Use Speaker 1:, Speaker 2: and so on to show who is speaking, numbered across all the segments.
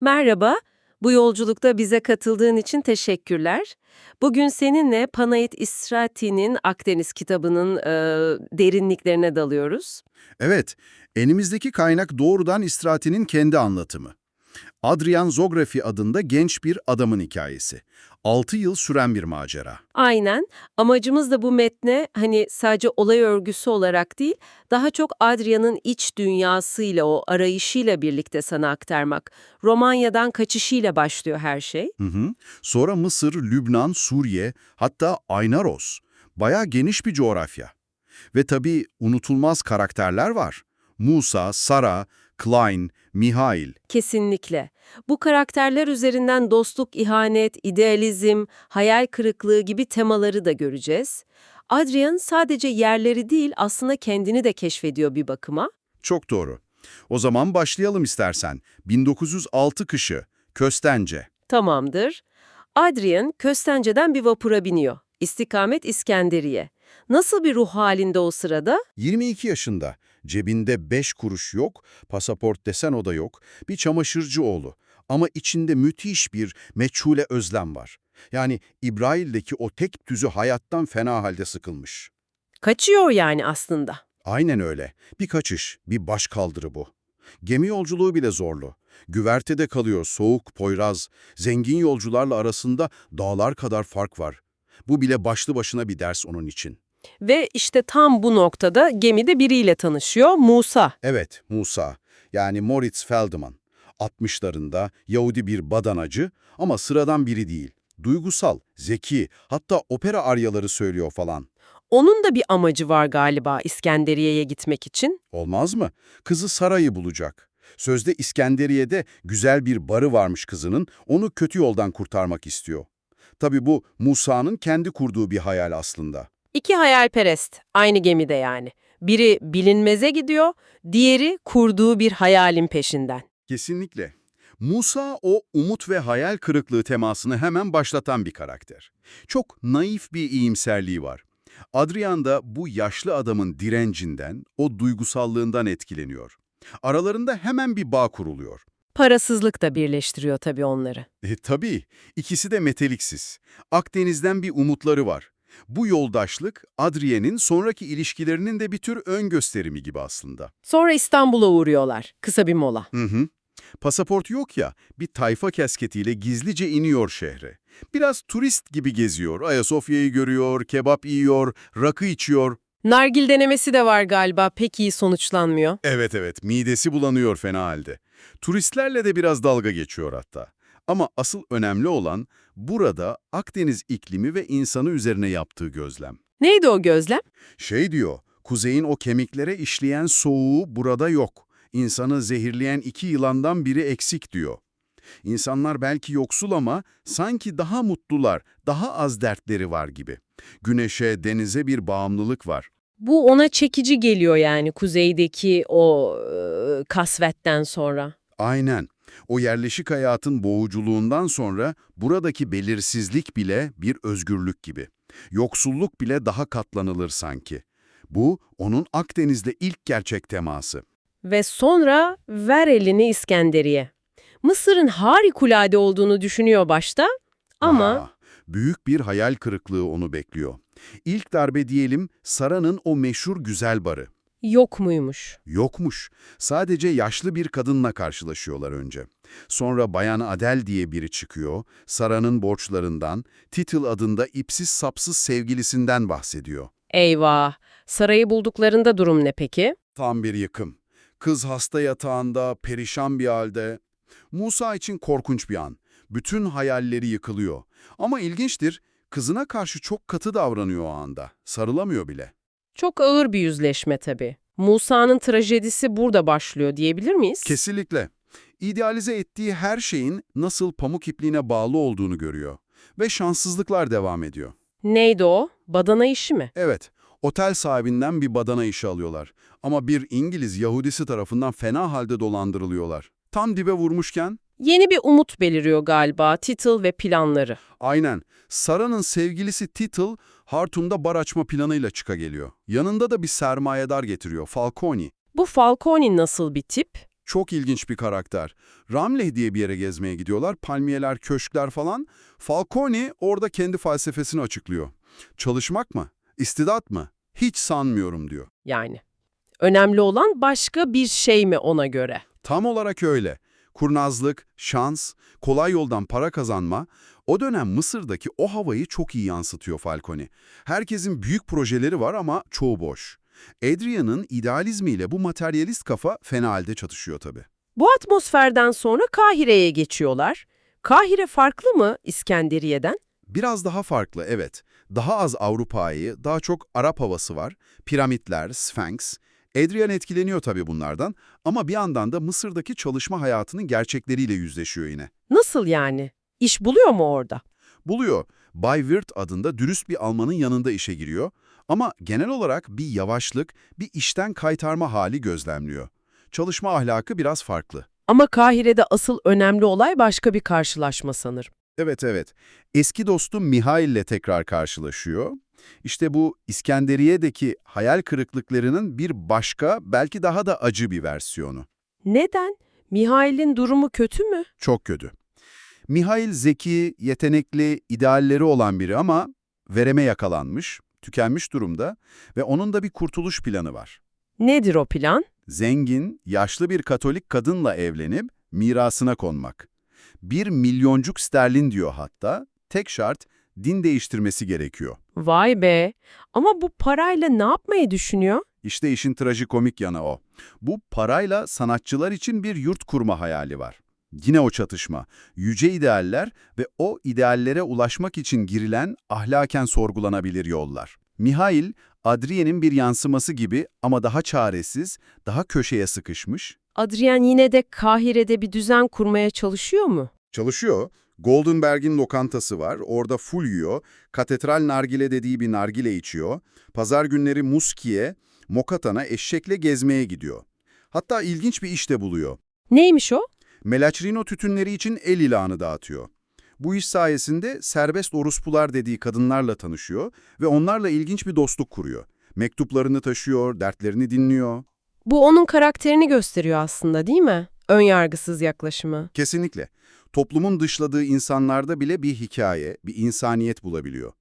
Speaker 1: Merhaba, bu yolculukta bize katıldığın için teşekkürler. Bugün seninle Panayit İstrati'nin Akdeniz kitabının e, derinliklerine dalıyoruz.
Speaker 2: Evet, elimizdeki kaynak doğrudan İstrati'nin kendi anlatımı. Adrian Zografi adında genç bir adamın hikayesi. 6 yıl süren bir macera.
Speaker 1: Aynen, amacımız da bu metne hani sadece olay örgüsü olarak değil, daha çok Adria'nın iç dünyasıyla, o arayışıyla birlikte sana aktarmak. Romanya'dan kaçışıyla başlıyor her şey.
Speaker 2: Hı hı. Sonra Mısır, Lübnan, Suriye, hatta Aynaros. Bayağı geniş bir coğrafya. Ve tabii unutulmaz karakterler var. Musa, Sara, Klein, Mihail.
Speaker 1: Kesinlikle. Bu karakterler üzerinden dostluk, ihanet, idealizm, hayal kırıklığı gibi temaları da göreceğiz. Adrian sadece yerleri değil aslında kendini de keşfediyor bir bakıma.
Speaker 2: Çok doğru. O zaman başlayalım istersen. 1906 kışı, Köstence.
Speaker 1: Tamamdır. Adrian Köstence'den bir vapura biniyor. İstikamet İskenderiye. Nasıl bir ruh halinde o sırada?
Speaker 2: 22 yaşında. Cebinde 5 kuruş yok, pasaport desen o da yok. Bir çamaşırcı oğlu. Ama içinde müthiş bir meçhule özlem var. Yani İbrail'deki o tek düzü hayattan fena halde sıkılmış.
Speaker 1: Kaçıyor yani aslında.
Speaker 2: Aynen öyle. Bir kaçış, bir başkaldırı bu. Gemi yolculuğu bile zorlu. Güvertede kalıyor soğuk, poyraz. Zengin yolcularla arasında dağlar kadar fark var. Bu bile başlı başına bir ders onun için.
Speaker 1: Ve işte tam bu noktada gemide biriyle tanışıyor, Musa.
Speaker 2: Evet, Musa, yani Moritz Feldman. 60'larında Yahudi bir badanacı ama sıradan biri değil. Duygusal, zeki, hatta opera aryaları söylüyor falan.
Speaker 1: Onun da bir amacı var galiba İskenderiye'ye gitmek için.
Speaker 2: Olmaz mı? Kızı Saray'ı bulacak. Sözde İskenderiye'de güzel bir barı varmış kızının, onu kötü yoldan kurtarmak istiyor. Tabii bu Musa'nın kendi kurduğu bir hayal aslında.
Speaker 1: İki hayalperest, aynı gemide yani. Biri bilinmeze gidiyor, diğeri kurduğu bir hayalin peşinden.
Speaker 2: Kesinlikle. Musa o umut ve hayal kırıklığı temasını hemen başlatan bir karakter. Çok naif bir iyimserliği var. Adrian da bu yaşlı adamın direncinden, o duygusallığından etkileniyor. Aralarında hemen bir bağ kuruluyor.
Speaker 1: Parasızlık da birleştiriyor tabii onları.
Speaker 2: E tabii, ikisi de meteliksiz. Akdeniz'den bir umutları var. Bu yoldaşlık, Adrien'in sonraki ilişkilerinin de bir tür ön gösterimi gibi aslında.
Speaker 1: Sonra İstanbul'a uğruyorlar. Kısa bir mola.
Speaker 2: Hı hı. Pasaport yok ya, bir tayfa kasketiyle gizlice iniyor şehre. Biraz turist gibi geziyor, Ayasofya'yı görüyor, kebap yiyor, rakı içiyor.
Speaker 1: Nargil denemesi de var galiba. Pek iyi sonuçlanmıyor.
Speaker 2: Evet evet, midesi bulanıyor fena halde. Turistlerle de biraz dalga geçiyor hatta. Ama asıl önemli olan burada Akdeniz iklimi ve insanı üzerine yaptığı gözlem.
Speaker 1: Neydi o gözlem?
Speaker 2: Şey diyor, kuzeyin o kemiklere işleyen soğuğu burada yok. İnsanı zehirleyen iki yılandan biri eksik diyor. İnsanlar belki yoksul ama sanki daha mutlular, daha az dertleri var gibi. Güneşe, denize bir bağımlılık var.
Speaker 1: Bu ona çekici geliyor yani kuzeydeki o e, kasvetten sonra.
Speaker 2: Aynen. O yerleşik hayatın boğuculuğundan sonra buradaki belirsizlik bile bir özgürlük gibi. Yoksulluk bile daha katlanılır sanki. Bu, onun Akdeniz'le ilk gerçek teması.
Speaker 1: Ve sonra ver elini İskenderiye. Mısır'ın harikulade olduğunu düşünüyor başta ama
Speaker 2: Aa, büyük bir hayal kırıklığı onu bekliyor. İlk darbe diyelim Sara'nın o meşhur güzel barı.
Speaker 1: Yok muymuş?
Speaker 2: Yokmuş. Sadece yaşlı bir kadınla karşılaşıyorlar önce. Sonra Bayan Adel diye biri çıkıyor, Sara'nın borçlarından, Titil adında ipsiz sapsız sevgilisinden bahsediyor.
Speaker 1: Eyvah! Sarayı bulduklarında durum ne peki?
Speaker 2: Tam bir yıkım. Kız hasta yatağında, perişan bir halde. Musa için korkunç bir an. Bütün hayalleri yıkılıyor. Ama ilginçtir, kızına karşı çok katı davranıyor o anda. Sarılamıyor bile.
Speaker 1: Çok ağır bir yüzleşme tabii. Musa'nın trajedisi burada başlıyor diyebilir miyiz?
Speaker 2: Kesinlikle. İdealize ettiği her şeyin nasıl pamuk ipliğine bağlı olduğunu görüyor. Ve şanssızlıklar devam ediyor.
Speaker 1: Neydi o? Badana işi mi?
Speaker 2: Evet, otel sahibinden bir badana işi alıyorlar. Ama bir İngiliz Yahudisi tarafından fena halde dolandırılıyorlar. Tam dibe vurmuşken,
Speaker 1: Yeni bir umut beliriyor galiba, title ve planları.
Speaker 2: aynen, Sara'nın sevgilisi Title, Hartum'da bar açma planıyla çıka geliyor. Yanında da bir sermayedar getiriyor, Falcone.
Speaker 1: Bu Falcone nasıl bir tip?
Speaker 2: Çok ilginç bir karakter. Ramleh diye bir yere gezmeye gidiyorlar. Palmiyeler, köşkler falan. Falcone orada kendi felsefesini açıklıyor. Çalışmak mı? İstidat mı? Hiç sanmıyorum diyor.
Speaker 1: Yani. Önemli olan başka bir şey mi ona göre?
Speaker 2: Tam olarak öyle. Kurnazlık, şans, kolay yoldan para kazanma, o dönem Mısır'daki o havayı çok iyi yansıtıyor Falcone. Herkesin büyük projeleri var ama çoğu boş. Adrian'ın idealizmiyle bu materyalist kafa fena halde çatışıyor tabii.
Speaker 1: Bu atmosferden sonra Kahire'ye geçiyorlar. Kahire farklı mı İskenderiye'den?
Speaker 2: Biraz daha farklı, evet. Daha az Avrupa'yı, daha çok Arap havası var. Piramitler, Sphinx. Adrian etkileniyor tabii bunlardan ama bir yandan da Mısır'daki çalışma hayatının gerçekleriyle yüzleşiyor yine.
Speaker 1: Nasıl yani? İş buluyor mu orada?
Speaker 2: Buluyor. Bay Wirth adında dürüst bir Almanın yanında işe giriyor ama genel olarak bir yavaşlık, bir işten kaytarma hali gözlemliyor. Çalışma ahlakı biraz farklı.
Speaker 1: Ama Kahire'de asıl önemli olay başka bir karşılaşma sanırım.
Speaker 2: Evet evet. Eski dostu Mihail ile tekrar karşılaşıyor. İşte bu İskenderiye'deki hayal kırıklıklarının bir başka, belki daha da acı bir versiyonu.
Speaker 1: Neden? Mihail'in durumu kötü mü?
Speaker 2: Çok kötü. Mihail zeki, yetenekli, idealleri olan biri ama vereme yakalanmış, tükenmiş durumda ve onun da bir kurtuluş planı var.
Speaker 1: Nedir o plan?
Speaker 2: Zengin, yaşlı bir Katolik kadınla evlenip mirasına konmak. Bir milyoncuk sterlin diyor hatta, tek şart din değiştirmesi gerekiyor.
Speaker 1: Vay be! Ama bu parayla ne yapmayı düşünüyor?
Speaker 2: İşte işin trajikomik yanı o. Bu parayla sanatçılar için bir yurt kurma hayali var. Yine o çatışma, yüce idealler ve o ideallere ulaşmak için girilen ahlaken sorgulanabilir yollar. Mihail, Adrien'in bir yansıması gibi ama daha çaresiz, daha köşeye sıkışmış.
Speaker 1: Adrian yine de Kahire'de bir düzen kurmaya çalışıyor mu?
Speaker 2: Çalışıyor. Goldenberg'in lokantası var. Orada full yiyor. Katedral nargile dediği bir nargile içiyor. Pazar günleri Muski'ye, Mokatan'a eşekle gezmeye gidiyor. Hatta ilginç bir iş de buluyor.
Speaker 1: Neymiş o?
Speaker 2: Melaçrino tütünleri için el ilanı dağıtıyor. Bu iş sayesinde serbest orospular dediği kadınlarla tanışıyor ve onlarla ilginç bir dostluk kuruyor. Mektuplarını taşıyor, dertlerini dinliyor.
Speaker 1: Bu onun karakterini gösteriyor aslında değil mi? Önyargısız yaklaşımı.
Speaker 2: Kesinlikle. Toplumun dışladığı insanlarda bile bir hikaye, bir insaniyet bulabiliyor.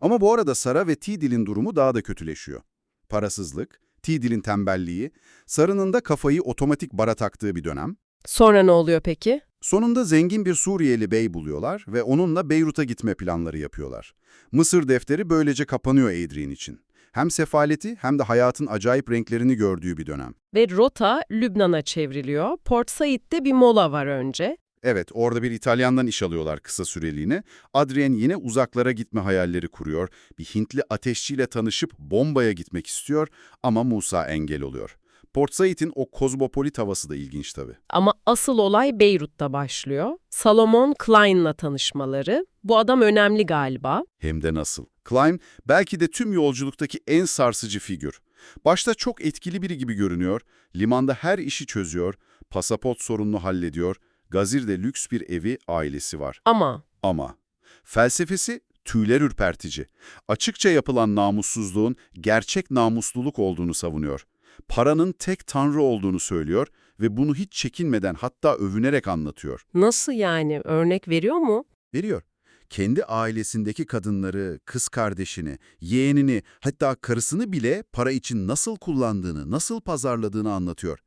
Speaker 2: Ama bu arada Sara ve T-Dil'in durumu daha da kötüleşiyor. Parasızlık, T-Dil'in tembelliği, Sara'nın da kafayı otomatik bara taktığı bir dönem.
Speaker 1: Sonra ne oluyor peki?
Speaker 2: Sonunda zengin bir Suriyeli bey buluyorlar ve onunla Beyrut'a gitme planları yapıyorlar. Mısır defteri böylece kapanıyor Adrian için. Hem sefaleti hem de hayatın acayip renklerini gördüğü bir dönem.
Speaker 1: Ve rota Lübnan'a çevriliyor. Port Said'de bir mola var önce.
Speaker 2: Evet, orada bir İtalyandan iş alıyorlar kısa süreliğine. Adrien yine uzaklara gitme hayalleri kuruyor. Bir Hintli ateşçiyle tanışıp bombaya gitmek istiyor ama Musa engel oluyor. Port Said'in o kozmopolit havası da ilginç tabii.
Speaker 1: Ama asıl olay Beyrut'ta başlıyor. Salomon Klein'la tanışmaları. Bu adam önemli galiba.
Speaker 2: Hem de nasıl. Klein belki de tüm yolculuktaki en sarsıcı figür. Başta çok etkili biri gibi görünüyor, limanda her işi çözüyor, pasaport sorununu hallediyor, Gazir'de lüks bir evi, ailesi var.
Speaker 1: Ama
Speaker 2: Ama felsefesi tüyler ürpertici. Açıkça yapılan namussuzluğun gerçek namusluluk olduğunu savunuyor. Paranın tek tanrı olduğunu söylüyor ve bunu hiç çekinmeden hatta övünerek anlatıyor.
Speaker 1: nasıl yani? Örnek veriyor mu?
Speaker 2: Veriyor. Kendi ailesindeki kadınları, kız kardeşini, yeğenini, hatta karısını bile para için nasıl kullandığını, nasıl pazarladığını anlatıyor.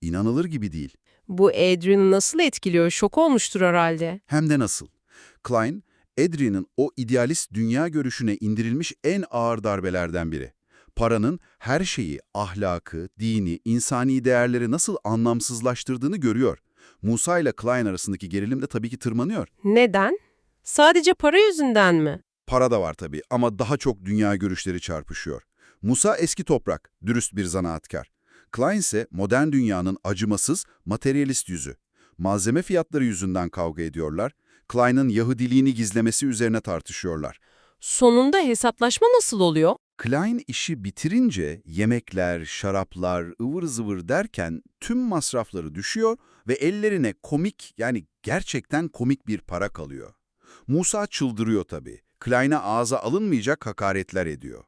Speaker 2: İnanılır gibi değil.
Speaker 1: Bu Adrian'ı nasıl etkiliyor? Şok olmuştur herhalde.
Speaker 2: Hem de nasıl. Klein, Adrian'ın o idealist dünya görüşüne indirilmiş en ağır darbelerden biri. Paranın her şeyi, ahlakı, dini, insani değerleri nasıl anlamsızlaştırdığını görüyor. Musa ile Klein arasındaki gerilim de tabii ki tırmanıyor.
Speaker 1: Neden? Sadece para yüzünden mi?
Speaker 2: Para da var tabii ama daha çok dünya görüşleri çarpışıyor. Musa eski toprak, dürüst bir zanaatkar. Klein ise modern dünyanın acımasız, materyalist yüzü. Malzeme fiyatları yüzünden kavga ediyorlar. Klein'ın Yahudiliğini gizlemesi üzerine tartışıyorlar.
Speaker 1: Sonunda hesaplaşma nasıl oluyor?
Speaker 2: Klein işi bitirince yemekler, şaraplar, ıvır zıvır derken tüm masrafları düşüyor ve ellerine komik yani gerçekten komik bir para kalıyor. Musa çıldırıyor tabii. Klein'e ağza alınmayacak hakaretler ediyor.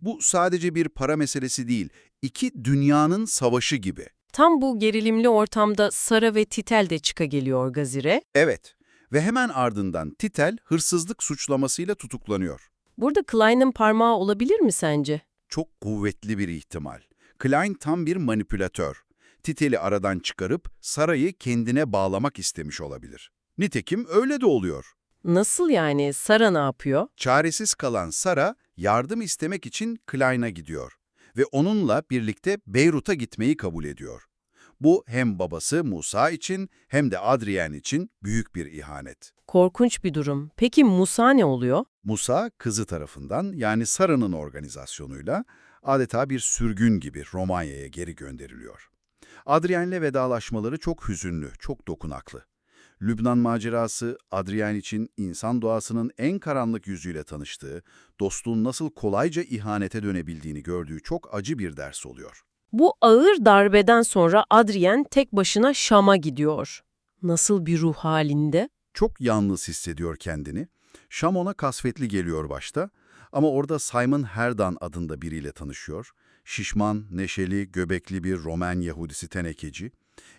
Speaker 2: Bu sadece bir para meselesi değil, iki dünyanın savaşı gibi.
Speaker 1: Tam bu gerilimli ortamda Sara ve Titel de çıka geliyor Gazire.
Speaker 2: Evet ve hemen ardından Titel hırsızlık suçlamasıyla tutuklanıyor.
Speaker 1: Burada Klein'in parmağı olabilir mi sence?
Speaker 2: Çok kuvvetli bir ihtimal. Klein tam bir manipülatör. Titel'i aradan çıkarıp Sara'yı kendine bağlamak istemiş olabilir. Nitekim öyle de oluyor.
Speaker 1: Nasıl yani? Sara ne yapıyor?
Speaker 2: Çaresiz kalan Sara yardım istemek için Klein'a gidiyor ve onunla birlikte Beyrut'a gitmeyi kabul ediyor. Bu hem babası Musa için hem de Adrien için büyük bir ihanet.
Speaker 1: Korkunç bir durum. Peki Musa ne oluyor?
Speaker 2: Musa kızı tarafından yani Sara'nın organizasyonuyla adeta bir sürgün gibi Romanya'ya geri gönderiliyor. Adrien'le vedalaşmaları çok hüzünlü, çok dokunaklı. Lübnan macerası, Adrien için insan doğasının en karanlık yüzüyle tanıştığı, dostluğun nasıl kolayca ihanete dönebildiğini gördüğü çok acı bir ders oluyor.
Speaker 1: Bu ağır darbeden sonra Adrien tek başına Şam'a gidiyor. Nasıl bir ruh halinde?
Speaker 2: Çok yalnız hissediyor kendini. Şam ona kasvetli geliyor başta ama orada Simon Herdan adında biriyle tanışıyor. Şişman, neşeli, göbekli bir Roman Yahudisi tenekeci.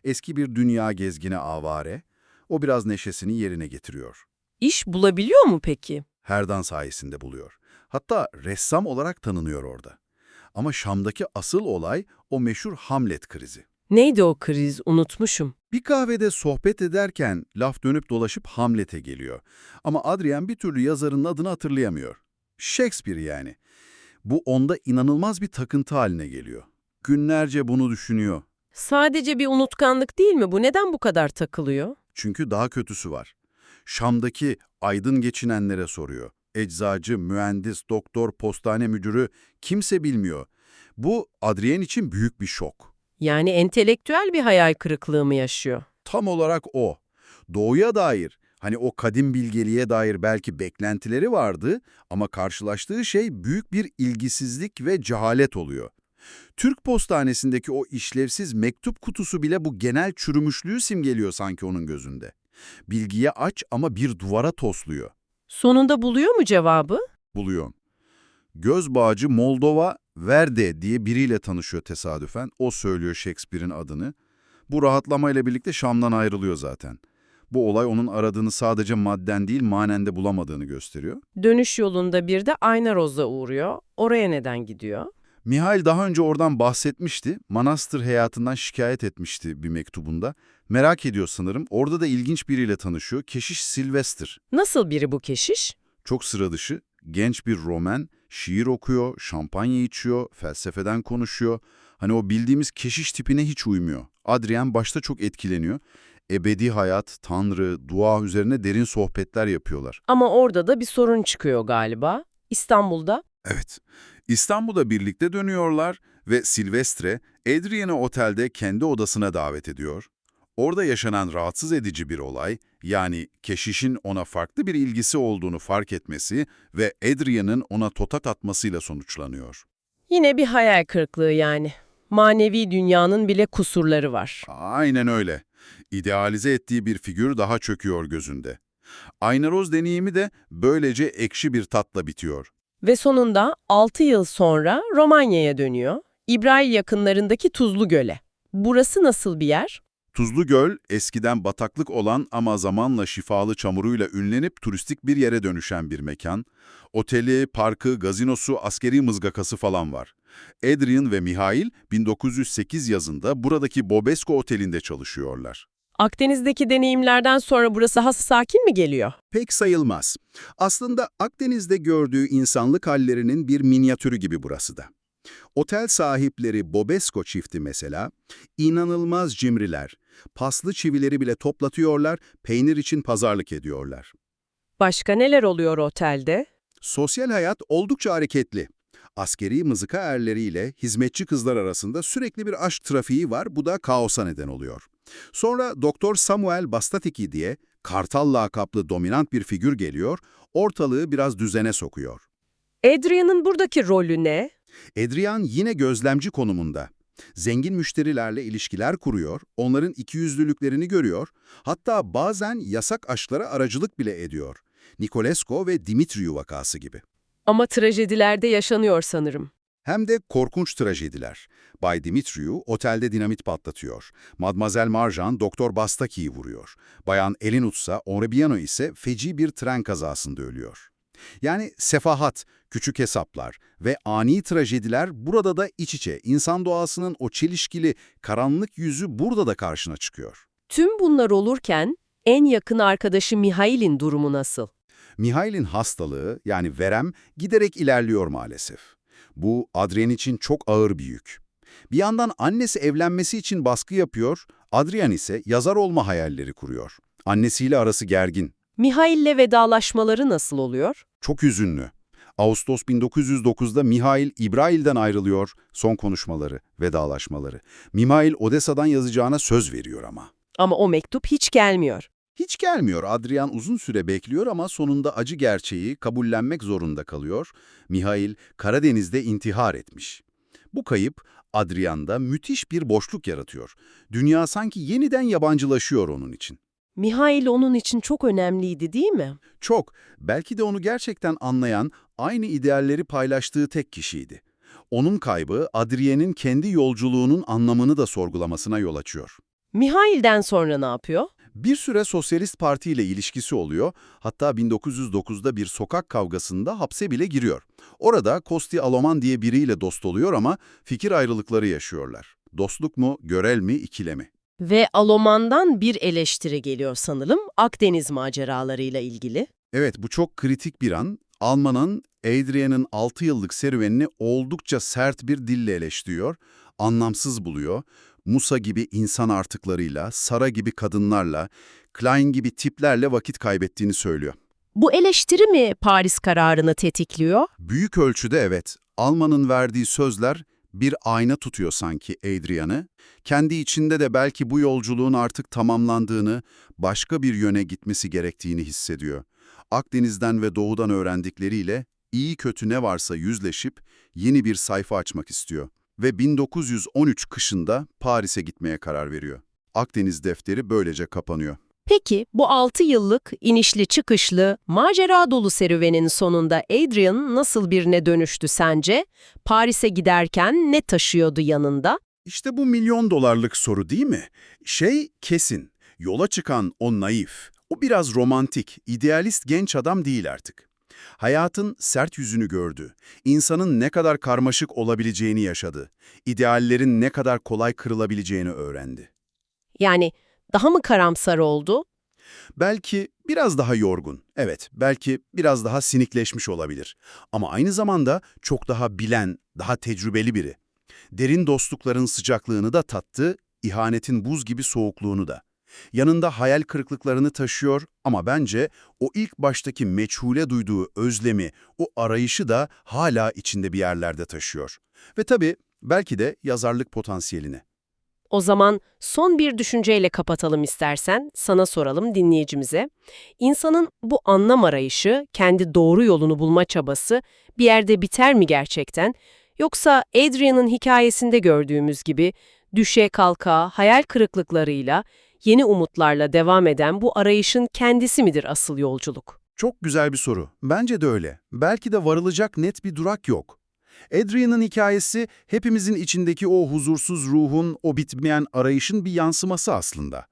Speaker 2: Eski bir dünya gezgini avare. O biraz neşesini yerine getiriyor.
Speaker 1: İş bulabiliyor mu peki?
Speaker 2: Herdan sayesinde buluyor. Hatta ressam olarak tanınıyor orada. Ama Şam'daki asıl olay o meşhur Hamlet krizi.
Speaker 1: Neydi o kriz? Unutmuşum.
Speaker 2: Bir kahvede sohbet ederken laf dönüp dolaşıp Hamlet'e geliyor. Ama Adrien bir türlü yazarın adını hatırlayamıyor. Shakespeare yani. Bu onda inanılmaz bir takıntı haline geliyor. Günlerce bunu düşünüyor.
Speaker 1: Sadece bir unutkanlık değil mi bu? Neden bu kadar takılıyor?
Speaker 2: Çünkü daha kötüsü var. Şam'daki aydın geçinenlere soruyor. Eczacı, mühendis, doktor, postane müdürü kimse bilmiyor. Bu Adrien için büyük bir şok.
Speaker 1: Yani entelektüel bir hayal kırıklığı mı yaşıyor?
Speaker 2: Tam olarak o. Doğuya dair, hani o kadim bilgeliğe dair belki beklentileri vardı ama karşılaştığı şey büyük bir ilgisizlik ve cehalet oluyor. Türk postanesindeki o işlevsiz mektup kutusu bile bu genel çürümüşlüğü simgeliyor sanki onun gözünde. Bilgiye aç ama bir duvara tosluyor.
Speaker 1: Sonunda buluyor mu cevabı?
Speaker 2: Buluyor. Göz bağcı Moldova Verde diye biriyle tanışıyor tesadüfen. O söylüyor Shakespeare'in adını. Bu rahatlamayla birlikte Şam'dan ayrılıyor zaten. Bu olay onun aradığını sadece madden değil manen de bulamadığını gösteriyor.
Speaker 1: Dönüş yolunda bir de Aynaroz'a uğruyor. Oraya neden gidiyor?
Speaker 2: Mihail daha önce oradan bahsetmişti. Manastır hayatından şikayet etmişti bir mektubunda. Merak ediyor sanırım. Orada da ilginç biriyle tanışıyor. Keşiş Sylvester.
Speaker 1: Nasıl biri bu keşiş?
Speaker 2: Çok sıra dışı, genç bir Roman, şiir okuyor, şampanya içiyor, felsefeden konuşuyor. Hani o bildiğimiz keşiş tipine hiç uymuyor. Adrien başta çok etkileniyor. Ebedi hayat, tanrı, dua üzerine derin sohbetler yapıyorlar.
Speaker 1: Ama orada da bir sorun çıkıyor galiba. İstanbul'da
Speaker 2: Evet, İstanbul'a birlikte dönüyorlar ve Silvestre, Adrien'i otelde kendi odasına davet ediyor. Orada yaşanan rahatsız edici bir olay, yani keşişin ona farklı bir ilgisi olduğunu fark etmesi ve Adrien'in ona totat atmasıyla sonuçlanıyor.
Speaker 1: yine bir hayal kırıklığı yani. Manevi dünyanın bile kusurları var.
Speaker 2: Aynen öyle. İdealize ettiği bir figür daha çöküyor gözünde. Aynaroz deneyimi de böylece ekşi bir tatla bitiyor.
Speaker 1: Ve sonunda 6 yıl sonra Romanya'ya dönüyor. İbrahim yakınlarındaki Tuzlu Göl'e. Burası nasıl bir yer?
Speaker 2: Tuzlu Göl, eskiden bataklık olan ama zamanla şifalı çamuruyla ünlenip turistik bir yere dönüşen bir mekan. Oteli, parkı, gazinosu, askeri mızgakası falan var. Adrian ve Mihail 1908 yazında buradaki Bobesco Oteli'nde çalışıyorlar.
Speaker 1: Akdeniz'deki deneyimlerden sonra burası has sakin mi geliyor?
Speaker 2: Pek sayılmaz. Aslında Akdeniz'de gördüğü insanlık hallerinin bir minyatürü gibi burası da. Otel sahipleri Bobesco çifti mesela, inanılmaz cimriler. Paslı çivileri bile toplatıyorlar, peynir için pazarlık ediyorlar.
Speaker 1: Başka neler oluyor otelde?
Speaker 2: Sosyal hayat oldukça hareketli. Askeri mızıka erleriyle hizmetçi kızlar arasında sürekli bir aşk trafiği var, bu da kaosa neden oluyor. Sonra Doktor Samuel Bastatiki diye kartal lakaplı dominant bir figür geliyor, ortalığı biraz düzene sokuyor.
Speaker 1: Adrian'ın buradaki rolü ne?
Speaker 2: Adrian yine gözlemci konumunda. Zengin müşterilerle ilişkiler kuruyor, onların ikiyüzlülüklerini görüyor, hatta bazen yasak aşklara aracılık bile ediyor. Nikolesco ve Dimitriou vakası gibi.
Speaker 1: Ama trajedilerde yaşanıyor sanırım.
Speaker 2: Hem de korkunç trajediler. Bay Dimitriou otelde dinamit patlatıyor. Mademoiselle Marjan Doktor Bastaki'yi vuruyor. Bayan Elinutsa Orebiano ise feci bir tren kazasında ölüyor. Yani sefahat, küçük hesaplar ve ani trajediler burada da iç içe. İnsan doğasının o çelişkili, karanlık yüzü burada da karşına çıkıyor.
Speaker 1: Tüm bunlar olurken en yakın arkadaşı Mihail'in durumu nasıl?
Speaker 2: Mihail'in hastalığı yani verem giderek ilerliyor maalesef. Bu Adrian için çok ağır bir yük. Bir yandan annesi evlenmesi için baskı yapıyor, Adrian ise yazar olma hayalleri kuruyor. Annesiyle arası gergin,
Speaker 1: Mihail'le vedalaşmaları nasıl oluyor?
Speaker 2: çok hüzünlü. Ağustos 1909'da Mihail İbrail'den ayrılıyor, son konuşmaları, vedalaşmaları. Mihail Odessa'dan yazacağına söz veriyor ama.
Speaker 1: Ama o mektup hiç gelmiyor.
Speaker 2: Hiç gelmiyor. Adrian uzun süre bekliyor ama sonunda acı gerçeği kabullenmek zorunda kalıyor. Mihail Karadeniz'de intihar etmiş. Bu kayıp Adrian'da müthiş bir boşluk yaratıyor. Dünya sanki yeniden yabancılaşıyor onun için.
Speaker 1: Mihail onun için çok önemliydi değil mi?
Speaker 2: Çok, belki de onu gerçekten anlayan, aynı idealleri paylaştığı tek kişiydi. Onun kaybı Adrien'in kendi yolculuğunun anlamını da sorgulamasına yol açıyor.
Speaker 1: Mihail'den sonra ne yapıyor?
Speaker 2: Bir süre Sosyalist Parti ile ilişkisi oluyor, hatta 1909'da bir sokak kavgasında hapse bile giriyor. Orada Kosti Aloman diye biriyle dost oluyor ama fikir ayrılıkları yaşıyorlar. Dostluk mu, görel mi, ikile mi?
Speaker 1: Ve Aloman'dan bir eleştiri geliyor sanırım Akdeniz maceralarıyla ilgili.
Speaker 2: Evet, bu çok kritik bir an. Alman'ın Adrian'ın 6 yıllık serüvenini oldukça sert bir dille eleştiriyor, anlamsız buluyor. Musa gibi insan artıklarıyla, Sara gibi kadınlarla, Klein gibi tiplerle vakit kaybettiğini söylüyor.
Speaker 1: Bu eleştiri mi Paris kararını tetikliyor?
Speaker 2: Büyük ölçüde evet. Alman'ın verdiği sözler bir ayna tutuyor sanki Adrian'ı. Kendi içinde de belki bu yolculuğun artık tamamlandığını, başka bir yöne gitmesi gerektiğini hissediyor. Akdeniz'den ve doğudan öğrendikleriyle iyi kötü ne varsa yüzleşip yeni bir sayfa açmak istiyor. Ve 1913 kışında Paris'e gitmeye karar veriyor. Akdeniz defteri böylece kapanıyor.
Speaker 1: Peki bu 6 yıllık inişli çıkışlı, macera dolu serüvenin sonunda Adrian nasıl birine dönüştü sence? Paris'e giderken ne taşıyordu yanında?
Speaker 2: İşte bu milyon dolarlık soru değil mi? Şey kesin, yola çıkan o naif, o biraz romantik, idealist genç adam değil artık. Hayatın sert yüzünü gördü, insanın ne kadar karmaşık olabileceğini yaşadı, ideallerin ne kadar kolay kırılabileceğini öğrendi.
Speaker 1: Yani daha mı karamsar oldu?
Speaker 2: Belki biraz daha yorgun, evet, belki biraz daha sinikleşmiş olabilir. Ama aynı zamanda çok daha bilen, daha tecrübeli biri. Derin dostlukların sıcaklığını da tattı, ihanetin buz gibi soğukluğunu da. Yanında hayal kırıklıklarını taşıyor ama bence o ilk baştaki meçhule duyduğu özlemi, o arayışı da hala içinde bir yerlerde taşıyor. Ve tabii belki de yazarlık potansiyelini.
Speaker 1: O zaman son bir düşünceyle kapatalım istersen, sana soralım dinleyicimize. İnsanın bu anlam arayışı, kendi doğru yolunu bulma çabası bir yerde biter mi gerçekten? Yoksa Adrian'ın hikayesinde gördüğümüz gibi düşe kalka, hayal kırıklıklarıyla, yeni umutlarla devam eden bu arayışın kendisi midir asıl yolculuk?
Speaker 2: Çok güzel bir soru. Bence de öyle. Belki de varılacak net bir durak yok. Adrian'ın hikayesi hepimizin içindeki o huzursuz ruhun, o bitmeyen arayışın bir yansıması aslında.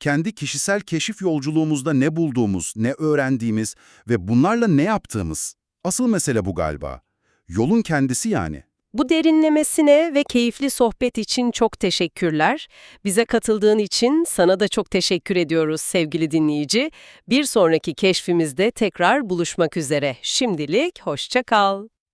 Speaker 2: Kendi kişisel keşif yolculuğumuzda ne bulduğumuz, ne öğrendiğimiz ve bunlarla ne yaptığımız. Asıl mesele bu galiba. Yolun kendisi yani.
Speaker 1: Bu derinlemesine ve keyifli sohbet için çok teşekkürler. Bize katıldığın için sana da çok teşekkür ediyoruz sevgili dinleyici. Bir sonraki keşfimizde tekrar buluşmak üzere. Şimdilik hoşça kal.